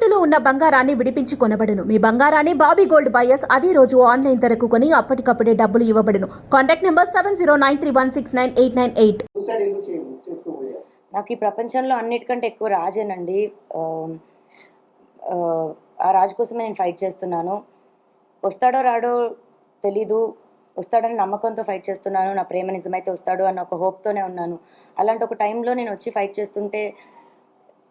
తాకట్టులో ఉన్న బంగారాన్ని విడిపించి కొనబడును. మీ బంగారాన్ని బాబీ గోల్డ్ బయర్స్ అదే రోజు ఆన్లైన్ ధరకు కొని అప్పటికప్పుడే డబ్బులు ఇవ్వబడును. Contact number seven zero nine three one six nine eight nine eight. నాకు ఈ ప్రపంచంలో అన్నిటికంటే ఎక్కువ రాజేనండి. ఆ, ఆ, ఆ రాజు కోసమే నేను ఫైట్ చేస్తున్నాను. వస్తాడో రాడో తెలీదు. వస్తాడని నమ్మకంతో ఫైట్ చేస్తున్నాను. నా ప్రేమ నిజమైతే వస్తాడు అన్న ఒక హోప్తోనే ఉన్నాను. అలాంటి ఒక టైంలో నేను వచ్చి ఫైట్ చేస్తుంటే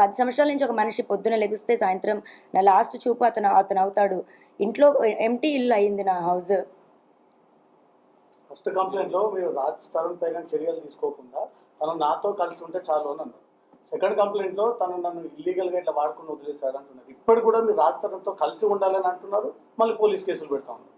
పది సంవత్సరాల నుంచి ఒక మనిషి పొద్దున లెగిస్తే సాయంత్రం నా లాస్ట్ చూపు అతను అతను అవుతాడు. ఇంట్లో ఎంటీ ఇల్లు అయింది నా హౌస్ ఫస్ట్ కంప్లైంట్లో మీరు రాజ్ తరుణ్ పైన చర్యలు తీసుకోకుండా తను నాతో కలిసి ఉంటే చాలు అని అన్నారు. సెకండ్ కంప్లైంట్లో తను నన్ను ఇల్లీగల్గా ఇట్లా వాడుకుని వదిలేశాడు అంటున్నారు. ఇప్పుడు కూడా మీరు రాజ్ తరుణ్తో కలిసి ఉండాలని అంటున్నారు? మళ్ళీ పోలీస్ కేసులు పెడతా ఉన్నారు.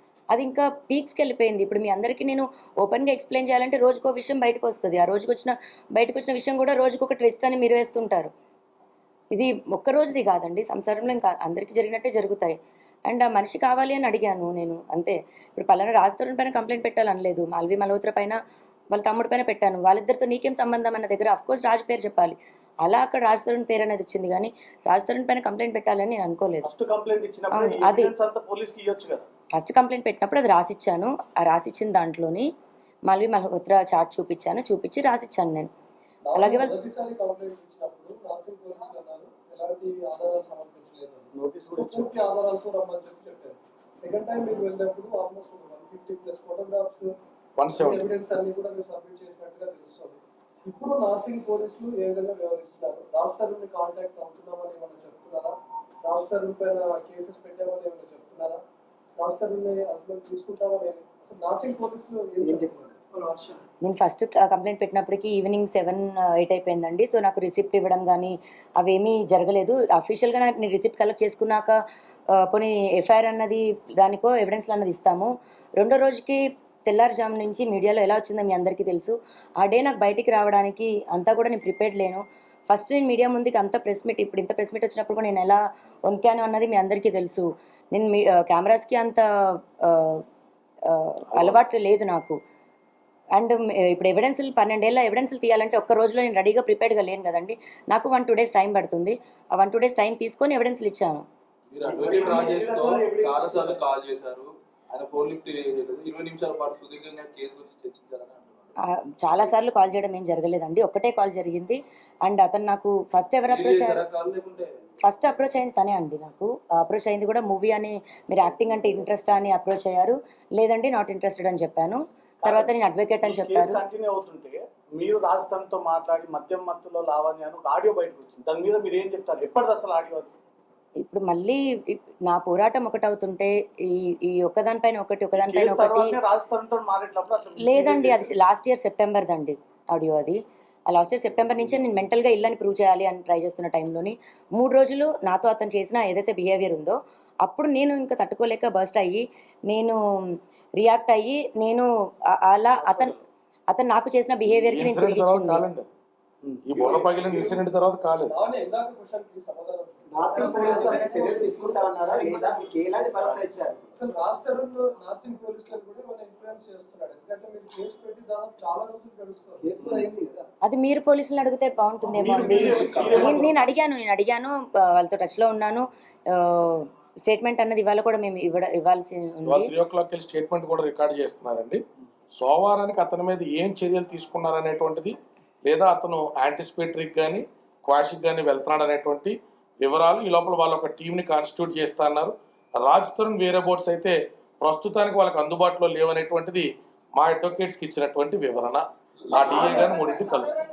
అది ఇంకా పీక్స్కి వెళ్ళిపోయింది. ఇప్పుడు మీ అందరికీ నేను ఓపెన్గా ఎక్స్ప్లెయిన్ చేయాలంటే రోజుకో విషయం బయటకు వస్తుంది. ఆ రోజుకి వచ్చిన బయటకు వచ్చిన విషయం కూడా రోజుకు ఒక ట్విస్ట్ అని మీరు వేస్తుంటారు. ఇది ఒక్క రోజుది కాదండి. సంసారంలో ఇంకా అందరికీ జరిగినట్టే జరుగుతాయి. అండ్ ఆ మనిషి కావాలి అని అడిగాను నేను. అంతే. ఇప్పుడు పలానా రాజతరుణ్ పైన కంప్లైంట్ పెట్టాలనలేదు. మాల్వి మల్హోత్రా పైన వాళ్ళ తమ్ముడి పైన పెట్టాను. వాళ్ళిద్దరితో నీకేం సంబంధం అన్న దగ్గర కోర్స్ రాజు పేరు చెప్పాలి. అలా అక్కడ రాజతరుణ్ పేరు అనేది వచ్చింది కానీ రాజతరుణ్ పైన కంప్లైంట్ పెట్టాలని నేను అనుకోలేదు. అది- ఫస్ట్ కంప్లైంట్ పెట్టినప్పుడు అది రాసిచ్చాను. ఆ రాసిచ్చిన దాంట్లోని మళ్ళీ మల్హోత్రా చార్ట్ చూపించాను చూపించి రాసిచ్చాను నేను. అలాగే వాళ్ళు- పోలీసులు అన్నారు. ఎలాంటి ఆధారాలు సమర్పించలేదు. నోటీస్ కూడా ఇచ్చారు. పూర్తి ఆధారాలతో రమ్మని చెప్పి చెప్పారు. సెకండ్ టైం మీరు వెళ్ళినప్పుడు almost one fifty plus photographs one seventy evidence అన్ని కూడా మీరు సబ్మిట్ చేసినట్టుగా తెలుస్తుంది. ఇప్పుడు నాసింగ్ పోలీసులు ఏ విధంగా వ్యవహరిస్తున్నారు? రాస్తారుని కాంటాక్ట్ అవుతున్నామని ఏమైనా చెప్తున్నారా? రాస్తారు పైన కేసెస్ పెట్టామని ఏమైనా చెప్తున్నారా రాస్తారుని అదుపులోకి తీసుకుంటామని ఏమి- అసలు నాసింగ్ పోలీసులు ఏం చెప్తున్నారు నేను ఫస్ట్ కంప్లైంట్ పెట్టినప్పటికీ ఈవినింగ్ సెవెన్ ఎయిట్ అయిపోయిందండి. సో నాకు రిసిప్ట్ ఇవ్వడం కానీ అవేమీ జరగలేదు. అఫీషియల్గా నేను రిసిప్ట్ కలెక్ట్ చేసుకున్నాక పోనీ ఎఫ్ఐఆర్ అన్నది దానికో ఎవిడెన్స్ అన్నది ఇస్తాము. రెండో రోజుకి తెల్లారుజాము నుంచి మీడియాలో ఎలా వచ్చిందో మీ అందరికీ తెలుసు. ఆ డే నాకు బయటికి రావడానికి అంతా కూడా నేను ప్రిపేర్డ్ లేను. ఫస్ట్ నేను మీడియా ముందుకి అంత ప్రెస్ మీట్ ఇప్పుడు ఇంత ప్రెస్ మీట్ వచ్చినప్పుడు కూడా నేను ఎలా వంకాను అన్నది మీ అందరికీ తెలుసు. నేను మీ కెమెరాస్కి అంత అలవాటు లేదు నాకు. అండ్ ఇప్పుడు ఎవిడెన్స్లు పన్నెండేళ్ళ ఎవిడెన్స్లు తీయాలంటే ఒక్క రోజులో నేను రెడీగా ప్రిపేర్డ్గా లేను కదండి. నాకు వన్ టూ డేస్ టైం పడుతుంది. ఆ వన్ టూ డేస్ టైం తీసుకొని ఎవిడెన్స్లు ఇచ్చాను. చాలా సార్లు కాల్ చేశారు. ఆయన ఫోన్ లిఫ్ట్ ఇరవై నిమిషాల పాటు సుదీర్ఘంగా కేసు గురించి చర్చించారని చాలాసార్లు కాల్ చేయడం ఏం జరగలేదండి. ఒక్కటే కాల్ జరిగింది. అండ్ అతను నాకు ఫస్ట్ ఎవరు అప్రోచ్ అయ్యారు ఫస్ట్ అప్రోచ్ అయింది తనే అండి నాకు. అప్రోచ్ అయింది కూడా మూవీ అని మీరు యాక్టింగ్ అంటే ఇంట్రెస్ట్ అని అప్రోచ్ అయ్యారు. లేదండి నాట్ ఇంట్రెస్టెడ్ అని చెప్పాను. తర్వాత నేను అడ్వకేట్ అని చెప్పారు కంటిన్యూ అవుతుంటే మీరు రాజస్థాన్తో మాట్లాడి మద్యం మత్తులో లావణ్య ఆడియో బయటకు వచ్చింది. దాని మీద మీరు ఏం చెప్తారు? ఎప్పటిది అసలు ఆడియో? ఇప్పుడు మళ్ళీ నా పోరాటం ఒకటి అవుతుంటే ఈ ఈ ఒక్కదానిపైన ఒకటి ఒకదానిపైన ఒకటి లేదండి అది లాస్ట్ ఇయర్ సెప్టెంబర్ దండి ఆడియో అది. ఆ లాస్ట్ ఇయర్ సెప్టెంబర్ నుంచే నేను మెంటల్గా ఇల్లని ప్రూవ్ చేయాలి అని ట్రై చేస్తున్న టైంలోని మూడు రోజులు నాతో అతను చేసిన ఏదైతే బిహేవియర్ ఉందో అప్పుడు నేను ఇంకా తట్టుకోలేక బస్ట్ అయ్యి నేను రియాక్ట్ అయ్యి నేను అలా అతను అతను నాకు చేసిన బిహేవియర్కి నేను తిరిగి ఈ బోల పగిలిన ఇన్సిడెంట్ తర్వాత కాలేదు. పోలీసులు అసలు చర్యలు తీసుకుంటామన్నారా లేదా మీకు ఎలాంటి భరోసా ఇచ్చారు? అసలు రాష్ట్రంలో నర్సింగ్ పోలీసులను కూడా మనం ఇన్ఫ్లుయెన్స్ చేస్తున్నాడు ఎందుకంటే మీరు కేసు పెట్టి దాదాపు చాలా రోజులు కదా. అది మీరు పోలీసులను అడిగితే బాగుంటుందేమో అండి. నేను నేను అడిగాను నేను అడిగాను వాళ్ళతో టచ్లో ఉన్నాను. స్టేట్మెంట్ అన్నది ఇవాళ కూడా మేము ఇవ్వడ ఇవ్వాల్సి ఉంది. త్రీ ఓ క్లాక్ వెళ్ళి స్టేట్మెంట్ కూడా రికార్డ్ చేస్తున్నారండి. సోమవారానికి అతని మీద ఏం చర్యలు తీసుకున్నారనేటువంటిది లేదా అతను యాంటిసిపేటరీకి కానీ క్వాషిక్ కానీ వెళ్తున్నాడు అనేటువంటి వివరాలు ఈ లోపల వాళ్ళ ఒక టీంని కాన్స్టిట్యూట్ చేస్తా అన్నారు. రాజ్ తరుణ్ వేరే బోర్డ్స్ అయితే ప్రస్తుతానికి వాళ్ళకి అందుబాటులో లేవనేటువంటిది మా అడ్వకేట్స్కి ఇచ్చినటువంటి వివరణ. ఆ డిఏ గారిని మూడింటి కలుస్తాం